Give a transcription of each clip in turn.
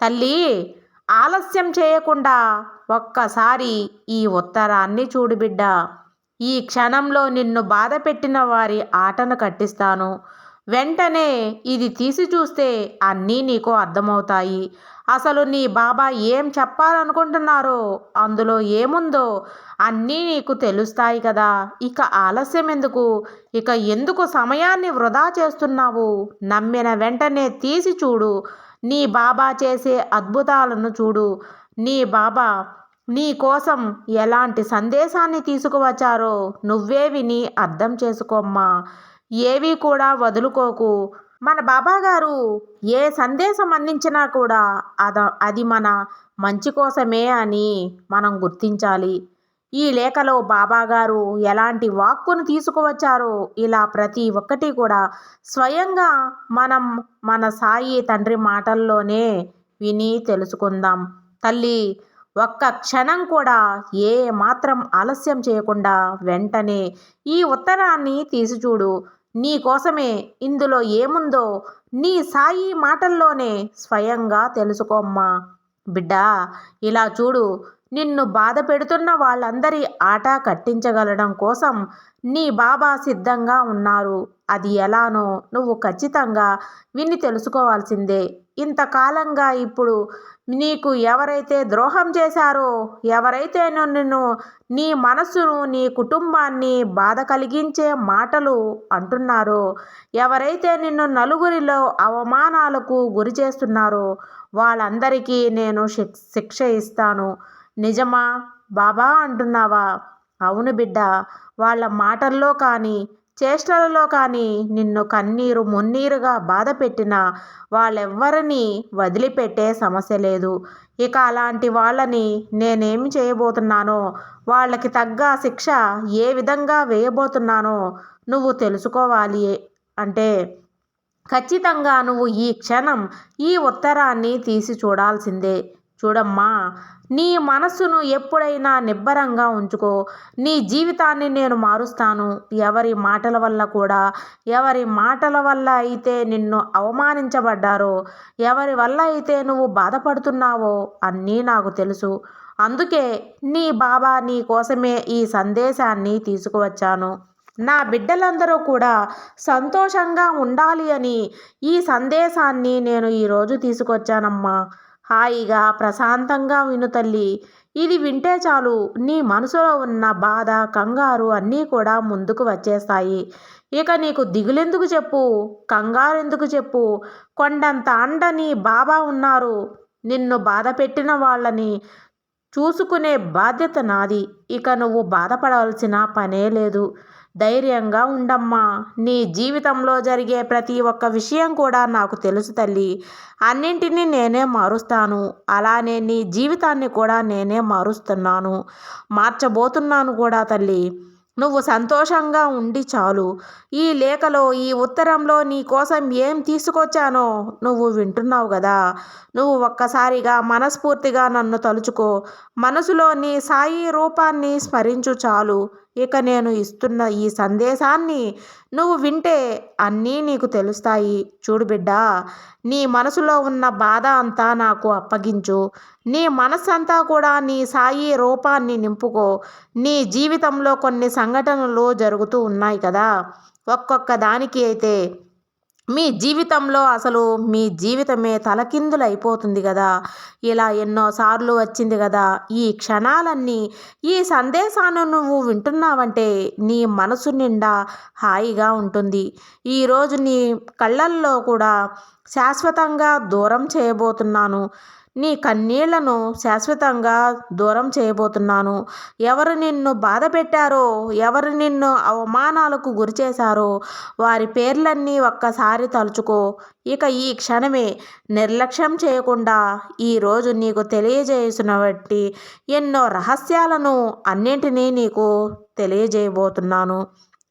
తల్లి ఆలస్యం చేయకుండా ఒక్కసారి ఈ ఉత్తరాన్ని చూడు బిడ్డ. ఈ క్షణంలో నిన్ను బాధ పెట్టిన వారి ఆటను కట్టిస్తాను. వెంటనే ఇది తీసి చూస్తే అన్నీ నీకు అర్థమవుతాయి. అసలు నీ బాబా ఏం చెప్పాలనుకుంటున్నారో అందులో ఏముందో అన్నీ నీకు తెలుస్తాయి కదా. ఇక ఆలస్యం ఎందుకు? ఇక ఎందుకు సమయాన్ని వృధా చేస్తున్నావు? నమ్మిన వెంటనే తీసి చూడు. నీ బాబా చేసే అద్భుతాలను చూడు. నీ బాబా నీ కోసం ఎలాంటి సందేశాన్ని తీసుకువచ్చారో నువ్వే విని అర్థం చేసుకోమ్మా. ఏవి కూడా వదులుకోకు. మన బాబా గారు ఏ సందేశం అందించినా కూడా అద అది మన మంచి కోసమే అని మనం గుర్తించాలి. ఈ లేఖలో బాబాగారు ఎలాంటి వాక్కును తీసుకువచ్చారో ఇలా ప్రతి ఒక్కటి కూడా స్వయంగా మనం మన సాయి తండ్రి మాటల్లోనే విని తెలుసుకుందాం. తల్లి ఒక్క క్షణం కూడా ఏ మాత్రం ఆలస్యం చేయకుండా వెంటనే ఈ ఉత్తరాన్ని తీసి చూడు నీ కోసమే ఇందులో ఏముందో నీ సాయి మాటల్లోనే స్వయంగా తెలుసుకోమ్మా. బిడ్డా ఇలా చూడు. నిన్ను బాధ పెడుతున్న వాళ్ళందరి ఆట కట్టించగలడం కోసం నీ బాబా సిద్ధంగా ఉన్నారు. అది ఎలానో నువ్వు ఖచ్చితంగా విని తెలుసుకోవాల్సిందే. ఇంతకాలంగా ఇప్పుడు నీకు ఎవరైతే ద్రోహం చేశారో ఎవరైతే నిన్ను నీ మనసును నీ కుటుంబాన్ని బాధ కలిగించే మాటలు అంటున్నారో ఎవరైతే నిన్ను నలుగురిలో అవమానాలకు గురి చేస్తున్నారో వాళ్ళందరికీ నేను శిక్ష ఇస్తాను. నిజమా? బాబా అంటున్నావా? అవును బిడ్డ వాళ్ళ మాటల్లో కానీ చేష్టలలో కానీ నిన్ను కన్నీరు మున్నీరుగా బాధ పెట్టిన వాళ్ళెవ్వరిని వదిలిపెట్టే సమస్య లేదు. ఇక అలాంటి వాళ్ళని నేనేమి చేయబోతున్నానో వాళ్ళకి తగ్గ శిక్ష ఏ విధంగా వేయబోతున్నానో నువ్వు తెలుసుకోవాలి అంటే ఖచ్చితంగా నువ్వు ఈ క్షణం ఈ ఉత్తరాన్ని తీసి చూడాల్సిందే. చూడమ్మా నీ మనసును ఎప్పుడైనా నిబ్బరంగా ఉంచుకో. నీ జీవితాన్ని నేను మారుస్తాను. ఎవరి మాటల వల్ల కూడా ఎవరి మాటల వల్ల అయితే నిన్ను అవమానించబడ్డారో ఎవరి వల్ల అయితే నువ్వు బాధపడుతున్నావో అన్నీ నాకు తెలుసు. అందుకే నీ బాబా నీ కోసమే ఈ సందేశాన్ని తీసుకువచ్చాను. నా బిడ్డలందరూ కూడా సంతోషంగా ఉండాలి అని ఈ సందేశాన్ని నేను ఈరోజు తీసుకొచ్చానమ్మా. హాయిగా ప్రశాంతంగా విను తల్లి. ఇది వింటే చాలు. నీ మనసులో ఉన్న బాధ కంగారు అన్నీ కూడా ముందుకు వచ్చేస్తాయి. ఇక నీకు దిగులెందుకు చెప్పు? కంగారు ఎందుకు చెప్పు? కొండంత అండని బాబా ఉన్నారు. నిన్ను బాధ పెట్టిన వాళ్ళని చూసుకునే బాధ్యత నాది. ఇక నువ్వు బాధపడవలసిన పనే లేదు. ధైర్యంగా ఉండమ్మా. నీ జీవితంలో జరిగే ప్రతి ఒక్క విషయం కూడా నాకు తెలుసు తల్లి. అన్నింటినీ నేనే మారుస్తాను. అలానే నీ జీవితాన్ని కూడా నేనే మారుస్తున్నాను. మార్చబోతున్నాను కూడా తల్లి. నువ్వు సంతోషంగా ఉండి చాలు. ఈ లేఖలో ఈ ఉత్తరంలో నీ కోసం ఏం తీసుకొచ్చానో నువ్వు వింటున్నావు కదా నువ్వు ఒక్కసారిగా మనస్ఫూర్తిగా నన్ను తలుచుకో. మనసులో నీ సాయి రూపాన్ని స్మరించు చాలు. ఇక నేను ఇస్తున్న ఈ సందేశాన్ని నువ్వు వింటే అన్నీ నీకు తెలుస్తాయి. చూడు బిడ్డ నీ మనసులో ఉన్న బాధ అంతా నాకు అప్పగించు. నీ మనస్సంతా కూడా నీ సాయి రూపాన్ని నింపుకో. నీ జీవితంలో కొన్ని సంఘటనలు జరుగుతూ ఉన్నాయి కదా. ఒక్కొక్క దానికి అయితే మీ జీవితంలో అసలు మీ జీవితమే తలకిందులైపోతుంది కదా. ఇలా ఎన్నోసార్లు వచ్చింది కదా. ఈ క్షణాలన్నీ ఈ సందేశాన్ని నువ్వు వింటున్నావంటే నీ మనసు నిండా హాయిగా ఉంటుంది. ఈరోజు నీ కళ్ళల్లో కూడా శాశ్వతంగా దూరం చేయబోతున్నాను. నీ కన్నీళ్ళను శాశ్వతంగా దూరం చేయబోతున్నాను. ఎవరు నిన్ను బాధ పెట్టారో ఎవరు నిన్ను అవమానాలకు గురి చేశారో వారి పేర్లన్నీ ఒక్కసారి తలుచుకో. ఇక ఈ క్షణమే నిర్లక్ష్యం చేయకుండా ఈరోజు నీకు తెలియజేసినటువంటి ఎన్నో రహస్యాలను అన్నింటినీ నీకు తెలియజేయబోతున్నాను.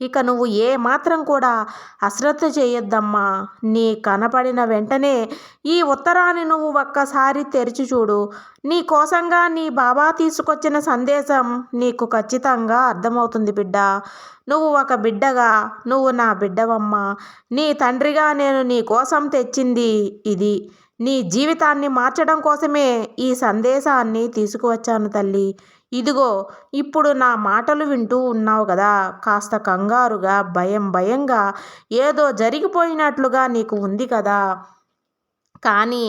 ఇక నువ్వు ఏ మాత్రం కూడా అశ్రద్ధ చేయొద్దమ్మా. నీ కనపడిన వెంటనే ఈ ఉత్తరాన్ని నువ్వు ఒక్కసారి తెరిచి చూడు. నీ కోసంగా నీ బాబా తీసుకొచ్చిన సందేశం నీకు ఖచ్చితంగా అర్థమవుతుంది బిడ్డ. నువ్వు ఒక బిడ్డగా నువ్వు నా బిడ్డవమ్మా. నీ తండ్రిగా నేను నీ కోసం తెచ్చింది ఇది. నీ జీవితాన్ని మార్చడం కోసమే ఈ సందేశాన్ని తీసుకువచ్చాను తల్లి. ఇదిగో ఇప్పుడు నా మాటలు వింటూ ఉన్నావు కదా కాస్త కంగారుగా భయం భయంగా ఏదో జరిగిపోయినట్లుగా నీకు ఉంది కదా. కానీ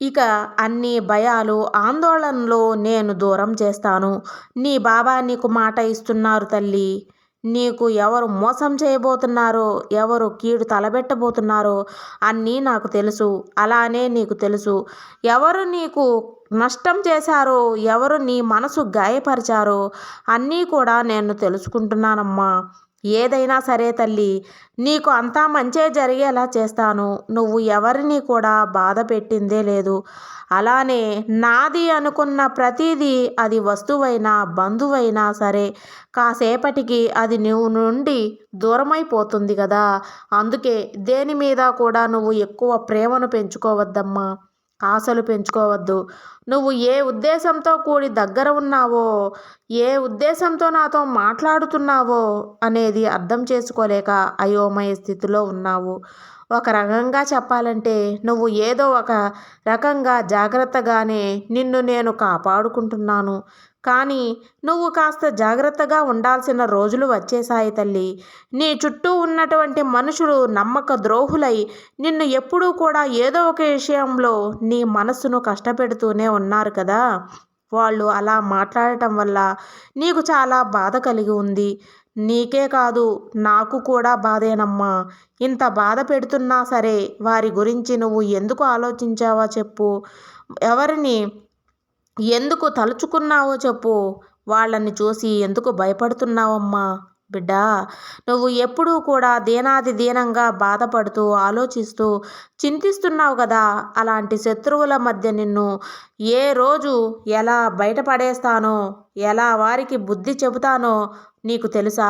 ఇక అన్ని భయాలు ఆందోళనలు నేను దూరం చేస్తాను. నీ బాబా నీకు మాట ఇస్తున్నారు తల్లి. నీకు ఎవరు మోసం చేయబోతున్నారో ఎవరు కీడు తలబెట్టబోతున్నారో అన్నీ నాకు తెలుసు. అలానే నీకు తెలుసు. ఎవరు నీకు నష్టం చేశారో ఎవరు నీ మనసు గాయపరిచారో అన్నీ కూడా నేను తెలుసుకుంటున్నానమ్మా. ఏదైనా సరే తల్లి నీకు అంతా మంచే జరిగేలా చేస్తాను. నువ్వు ఎవరిని కూడా బాధ పెట్టిందే లేదు. అలానే నాది అనుకున్న ప్రతిదీ అది వస్తువైనా బంధువైనా సరే కాసేపటికి అది నువ్వు నుండి దూరమైపోతుంది కదా అందుకే దేని మీద కూడా నువ్వు ఎక్కువ ప్రేమను పెంచుకోవద్దమ్మా. ఆశలు పెంచుకోవద్దు. నువ్వు ఏ ఉద్దేశంతో కూడి దగ్గర ఉన్నావో ఏ ఉద్దేశంతో నాతో మాట్లాడుతున్నావో అనేది అర్థం చేసుకోలేక అయోమయ స్థితిలో ఉన్నావు. ఒక రకంగా చెప్పాలంటే నువ్వు ఏదో ఒక రకంగా జాగ్రత్తగానే నిన్ను నేను కాపాడుకుంటున్నాను. కానీ నువ్వు కాస్త జాగ్రత్తగా ఉండాల్సిన రోజులు వచ్చేసాయి తల్లి. నీ చుట్టూ ఉన్నటువంటి మనుషులు నమ్మక ద్రోహులై నిన్ను ఎప్పుడూ కూడా ఏదో ఒక విషయంలో నీ మనస్సును కష్టపెడుతూనే ఉన్నారు కదా. వాళ్ళు అలా మాట్లాడటం వల్ల నీకు చాలా బాధ కలిగి ఉంది. నీకే కాదు నాకు కూడా బాధేనమ్మా. ఇంత బాధ పెడుతున్నా సరే వారి గురించి నువ్వు ఎందుకు ఆలోచించావా చెప్పు. ఎవరిని ఎందుకు తలుచుకున్నావో చెప్పు. వాళ్ళని చూసి ఎందుకు భయపడుతున్నావమ్మా? బిడ్డ నువ్వు ఎప్పుడూ కూడా దీనాది దీనంగా బాధపడుతూ ఆలోచిస్తూ చింతిస్తున్నావు కదా. అలాంటి శత్రువుల మధ్య నిన్ను ఏ రోజు ఎలా బయటపడేస్తానో ఎలా వారికి బుద్ధి చెబుతానో నీకు తెలుసా?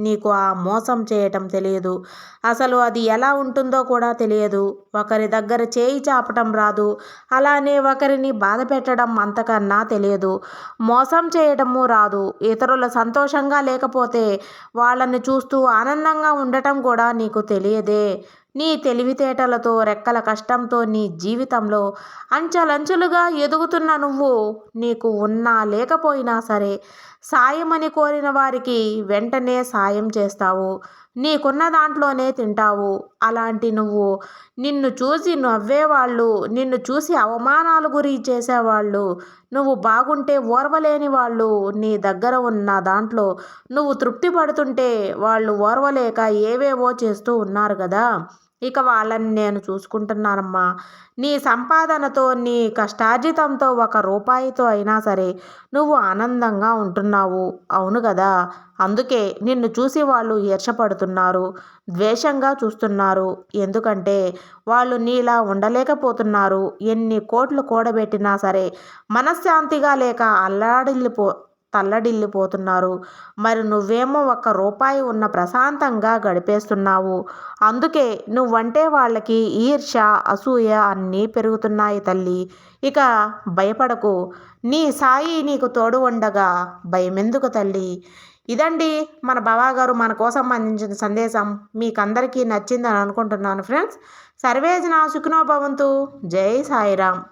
నీకు ఆ మోసం చేయటం తెలియదు. అసలు అది ఎలా ఉంటుందో కూడా తెలియదు. ఒకరి దగ్గర చేయి చాపటం రాదు. అలానే ఒకరిని బాధ పెట్టడం అంతకన్నా తెలియదు. మోసం చేయటము రాదు. ఇతరుల సంతోషంగా లేకపోతే వాళ్ళని చూస్తూ ఆనందంగా ఉండటం కూడా నీకు తెలియదే. నీ తెలివితేటలతో రెక్కల కష్టంతో నీ జీవితంలో అంచెలంచెలుగా ఎదుగుతున్న నువ్వు నీకు ఉన్నా లేకపోయినా సరే సాయమని కోరిన వారికి వెంటనే సాయం చేస్తావు. నీకున్న దాంట్లోనే తింటావు. అలాంటి నువ్వు నిన్ను చూసి నవ్వేవాళ్ళు నిన్ను చూసి అవమానాలు గురి చేసేవాళ్ళు నువ్వు బాగుంటే ఓర్వలేని వాళ్ళు నీ దగ్గర ఉన్న దాంట్లో నువ్వు తృప్తి పడుతుంటే వాళ్ళు ఓర్వలేక ఏవేవో చేస్తూ ఉన్నారు కదా. ఇక వాళ్ళని నేను చూసుకుంటున్నానమ్మా. నీ సంపాదనతో నీ కష్టార్జితంతో ఒక రూపాయితో అయినా సరే నువ్వు ఆనందంగా ఉంటున్నావు. అవును కదా అందుకే నిన్ను చూసి వాళ్ళు ఈర్షపడుతున్నారు ద్వేషంగా చూస్తున్నారు. ఎందుకంటే వాళ్ళు నీలా ఉండలేకపోతున్నారు. ఎన్ని కోట్లు కూడబెట్టినా సరే మనశ్శాంతిగా లేక అల్లాడిల్లిపో తల్లడిల్లిపోతున్నారు. మరి నువ్వేమో ఒక్క రూపాయి ఉన్న ప్రశాంతంగా గడిపేస్తున్నావు. అందుకే నువ్వంటే వాళ్ళకి ఈర్ష అసూయ అన్నీ పెరుగుతున్నాయి తల్లి. ఇక భయపడకు. నీ సాయి నీకు తోడు ఉండగా భయమెందుకు తల్లి? ఇదండి మన బాబాగారు మన కోసం అందించిన సందేశం. మీకు నచ్చిందని అనుకుంటున్నాను ఫ్రెండ్స్. సర్వేజన సుఖినో భవంతు. జై సాయిరామ్.